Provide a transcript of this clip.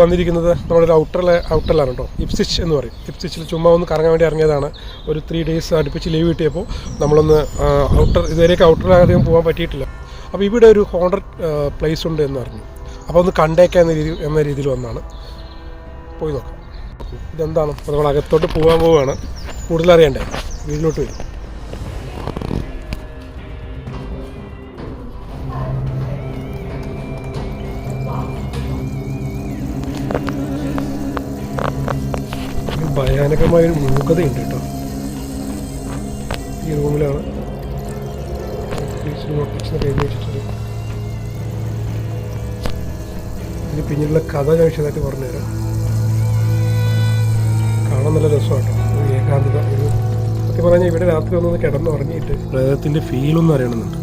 വന്നിരിക്കുന്നത് നമ്മുടെ ഔട്ടറിലെ ഔട്ടറിലാണ് കേട്ടോ ഇപ്സിച്ച് എന്ന് പറയും. ഇപ്സിച്ചിൽ ചുമ്മാ ഒന്ന് കറങ്ങാൻ വേണ്ടി ഇറങ്ങിയതാണ്. ഒരു ത്രീ ഡേയ്സ് അടുപ്പിച്ച് ലീവ് കിട്ടിയപ്പോൾ നമ്മളൊന്ന് ഔട്ടർ ഇതുവരെയൊക്കെ ഔട്ടറിലധികം പോകാൻ പറ്റിയിട്ടില്ല. അപ്പോൾ ഇവിടെ ഒരു ഹോണ്ടർ പ്ലേസ് ഉണ്ട് എന്ന് പറഞ്ഞു. അപ്പോൾ ഒന്ന് കണ്ടേക്കാം എന്ന രീതി എന്ന രീതിയിൽ വന്നാണ്. പോയി നോക്കാം. ഇതെന്താണ്? അപ്പോൾ നമ്മൾ അകത്തോട്ട് പോകാൻ പോവുകയാണ് കൂടുതൽ അറിയണ്ടേ വീട്ടിലോട്ട് വരും. ഭയാനകമായൊരു മൂകതയുണ്ട് കേട്ടോ. ഈ റൂമിലാണ് എഴുതി വെച്ചിട്ടുണ്ട് ഇതിന് പിന്നിലുള്ള കഥ വിശദമായിട്ട് പറഞ്ഞുതരാം. കാണാൻ നല്ല രസമാട്ടോ. ഒരു ഏകാന്തത ഒരു സത്യം പറഞ്ഞാൽ ഇവിടെ രാത്രി ഒന്നൊന്ന് കിടന്ന് ഉറങ്ങിയിട്ട് പ്രേതത്തിന്റെ ഫീലൊന്നും അറിയണമെന്നുണ്ട്.